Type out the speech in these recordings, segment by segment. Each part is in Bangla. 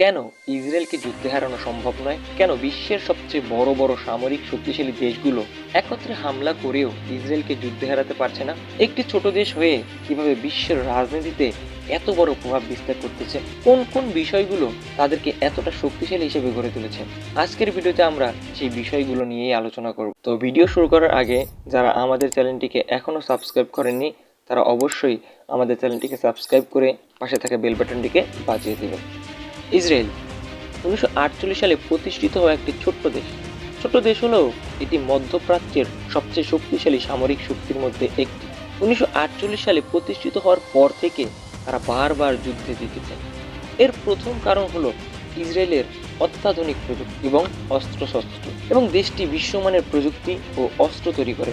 কেন ইসরায়েলকে যুদ্ধে হারানো সম্ভব নয়? কেন বিশ্বের সবচেয়ে বড় বড় সামরিক শক্তিশালী দেশগুলো একত্রে হামলা করেও ইসরায়েলকে যুদ্ধে হারাতে পারছে না? একটি ছোট দেশ হয়ে কীভাবে বিশ্বের রাজনীতিতে এত বড় প্রভাব বিস্তার করতেছে? কোন কোন বিষয়গুলো তাদেরকে এতটা শক্তিশালী হিসেবে গড়ে তুলেছে? আজকের ভিডিওতে আমরা সেই বিষয়গুলো নিয়েই আলোচনা করব। তো ভিডিও শুরু করার আগে যারা আমাদের চ্যানেলটিকে এখনও সাবস্ক্রাইব করেননি, তারা অবশ্যই আমাদের চ্যানেলটিকে সাবস্ক্রাইব করে পাশে থাকা বেল বাটনটিকে বাজিয়ে দেবেন। ইসরায়েল উনিশশো আটচল্লিশ সালে প্রতিষ্ঠিত হওয়া একটি ছোট্ট দেশ। ছোট দেশ হলেও এটি মধ্যপ্রাচ্যের সবচেয়ে শক্তিশালী সামরিক শক্তির মধ্যে একটি। উনিশশো আটচল্লিশ সালে প্রতিষ্ঠিত হওয়ার পর থেকে তারা বারবার যুদ্ধে জিতেছে এর প্রথম কারণ হলো ইসরায়েলের অত্যাধুনিক প্রযুক্তি এবং অস্ত্রশস্ত্র এবং দেশটি বিশ্বমানের প্রযুক্তি ও অস্ত্র তৈরি করে।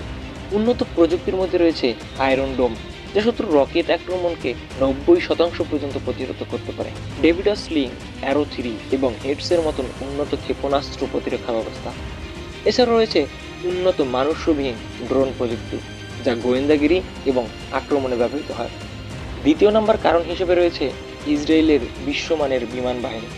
উন্নত প্রযুক্তির মধ্যে রয়েছে আয়রন ডোম যা শত্রুর রকেট আক্রমণকে নব্বই শতাংশ পর্যন্ত প্রতিরোধ করতে পারে। ডেভিডাস লিং, অ্যারো থ্রি এবং হেডসের মতন উন্নত ক্ষেপণাস্ত্র প্রতিরক্ষা ব্যবস্থা। এছাড়া রয়েছে উন্নত মানুষ্যবিহীন ড্রোন প্রযুক্তি, যা গোয়েন্দাগিরি এবং আক্রমণে ব্যবহৃত হয়। দ্বিতীয় নম্বর কারণ হিসেবে রয়েছে ইসরায়েলের বিশ্বমানের বিমান বাহিনী।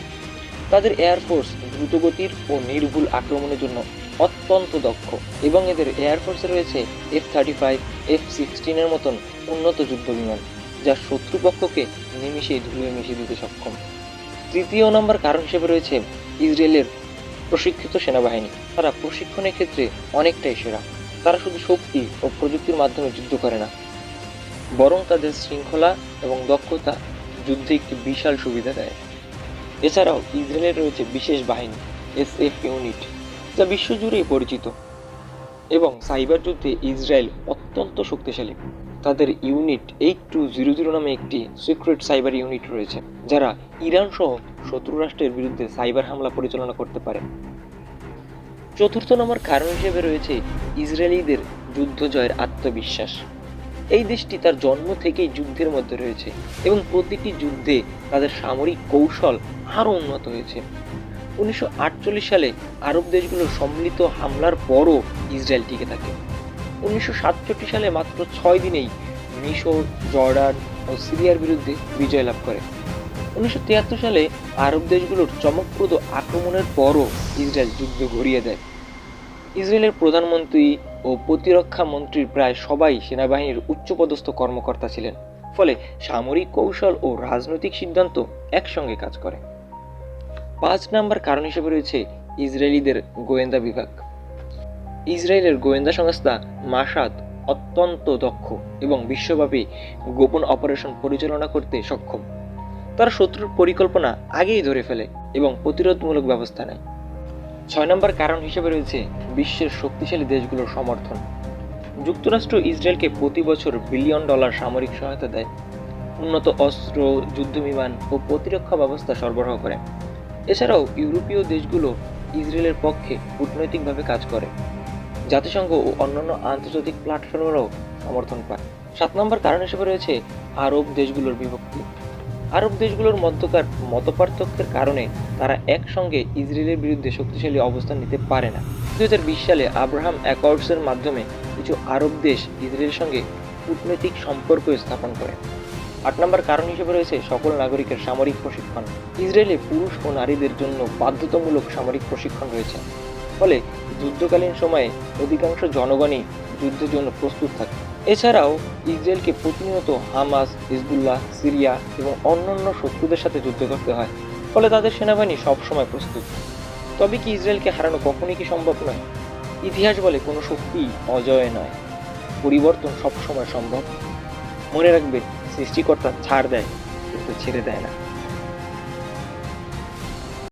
তাদের এয়ারফোর্স দ্রুতগতির ও নির্ভুল আক্রমণের জন্য অত্যন্ত দক্ষ এবং এদের এয়ারফোর্সে রয়েছে এফ থার্টি ফাইভ এফ সিক্সটিনের মতন উন্নত যুদ্ধ বিমান যা শত্রুপক্ষকে নিমিষেই ধুয়ে মিশিয়ে দিতে সক্ষম। তৃতীয় নম্বর কারণ হিসেবে রয়েছে ইসরায়েলের প্রশিক্ষিত সেনাবাহিনী। তারা প্রশিক্ষণের ক্ষেত্রে অনেকটাই সেরা। তারা শুধু শক্তি ও প্রযুক্তির মাধ্যমে যুদ্ধ করে না, বরং তাদের শৃঙ্খলা এবং দক্ষতা যুদ্ধে একটি বিশাল সুবিধা দেয়। এছাড়াও ইসরায়েলের রয়েছে বিশেষ বাহিনী এস এফ ইউনিট, যা বিশ্বজুড়েই পরিচিত এবং সাইবার যুদ্ধে ইসরায়েল অত্যন্ত শক্তিশালী। তাদের unit eight two zero zero নামে একটি সিক্রেট সাইবার ইউনিট রয়েছে, যারা ইরান সহ শত্রু রাষ্ট্রের বিরুদ্ধে সাইবার হামলা পরিচালনা করতে পারে। চতুর্থ নম্বর কারণ হিসেবে রয়েছে ইসরায়েলিদের যুদ্ধ জয়ের আত্মবিশ্বাস। এই দেশটি তার জন্ম থেকেই যুদ্ধের মধ্যে রয়েছে এবং প্রতিটি যুদ্ধে তাদের সামরিক কৌশল আরও উন্নত হয়েছে। উনিশশো আটচল্লিশ সালে আরব দেশগুলোর সম্মিলিত হামলার পরও ইসরায়েল টিকে থাকে। উনিশশো সাতষট্টি সালে মাত্র ছয় দিনেই মিশর, জর্ডান ও সিরিয়ার বিরুদ্ধে বিজয় লাভ করে। উনিশশো তিয়াত্তর সালে আরব দেশগুলোর চমকপ্রদ আক্রমণের পরও ইসরায়েল যুদ্ধ ঘুরিয়ে দেয়। ইসরায়েলের প্রধানমন্ত্রী ও প্রতিরক্ষা মন্ত্রীর প্রায় সবাই সেনাবাহিনীর উচ্চপদস্থ কর্মকর্তা ছিলেন। ফলে সামরিক কৌশল ও রাজনৈতিক সিদ্ধান্ত একসঙ্গে কাজ করে। পাঁচ নাম্বার কারণ হিসেবে রয়েছে ইসরায়েলিদের গোয়েন্দা বিভাগ। ইসরায়েলের গোয়েন্দা সংস্থা মাসাদ অত্যন্ত দক্ষ এবং বিশ্বব্যাপী গোপন অপারেশন পরিচালনা করতে সক্ষম। তারা শত্রুর পরিকল্পনা আগেই ধরে ফেলে এবং প্রতিরোধমূলক ব্যবস্থা নেয়। ছয় নম্বর কারণ হিসেবে রয়েছে বিশ্বের শক্তিশালী দেশগুলোর সমর্থন। যুক্তরাষ্ট্র ইসরায়েলকে প্রতি বছর বিলিয়ন ডলার সামরিক সহায়তা দেয়। উন্নত অস্ত্র যুদ্ধবিমান ও প্রতিরক্ষা ব্যবস্থা সরবরাহ করে। এছাড়াও ইউরোপীয় দেশগুলো ইসরায়েলের পক্ষে কূটনৈতিকভাবে কাজ করে। জাতিসংঘ ও অন্যান্য আন্তর্জাতিক প্ল্যাটফর্মেরও সমর্থন পায়। সাত নম্বর কারণ হিসেবে রয়েছে আরব দেশগুলোর বিভক্তি। আরব দেশগুলোর মধ্যকার মতপার্থক্যের কারণে তারা একসঙ্গে ইসরায়েলের বিরুদ্ধে শক্তিশালী অবস্থান নিতে পারে না। দুই হাজার বিশ সালে আব্রাহাম অ্যাকর্ডসের মাধ্যমে কিছু আরব দেশ ইসরায়েলের সঙ্গে কূটনৈতিক সম্পর্ক স্থাপন করে। আট নম্বর কারণ হিসেবে রয়েছে সকল নাগরিকের সামরিক প্রশিক্ষণ। ইসরায়েলে পুরুষ ও নারীদের জন্য বাধ্যতামূলক সামরিক প্রশিক্ষণ রয়েছে। ফলে যুদ্ধকালীন সময়ে অধিকাংশ জনগণই যুদ্ধের জন্য প্রস্তুত থাকে। এছাড়াও ইসরায়েলকে প্রতিনিয়ত হামাস, হিজবুল্লাহ, সিরিয়া এবং অন্যান্য শত্রুদের সাথে যুদ্ধ করতে হয়, ফলে তাদের সেনাবাহিনী সবসময় প্রস্তুত। তবে কি ইসরায়েলকে হারানো কখনই কি সম্ভব নয়? ইতিহাস বলে কোনো শক্তি অজয় নয়। পরিবর্তন সবসময় সম্ভব। মনে রাখবে, সৃষ্টিকর্তা ছাড় দেয়, কিন্তু ছেড়ে দেয় না।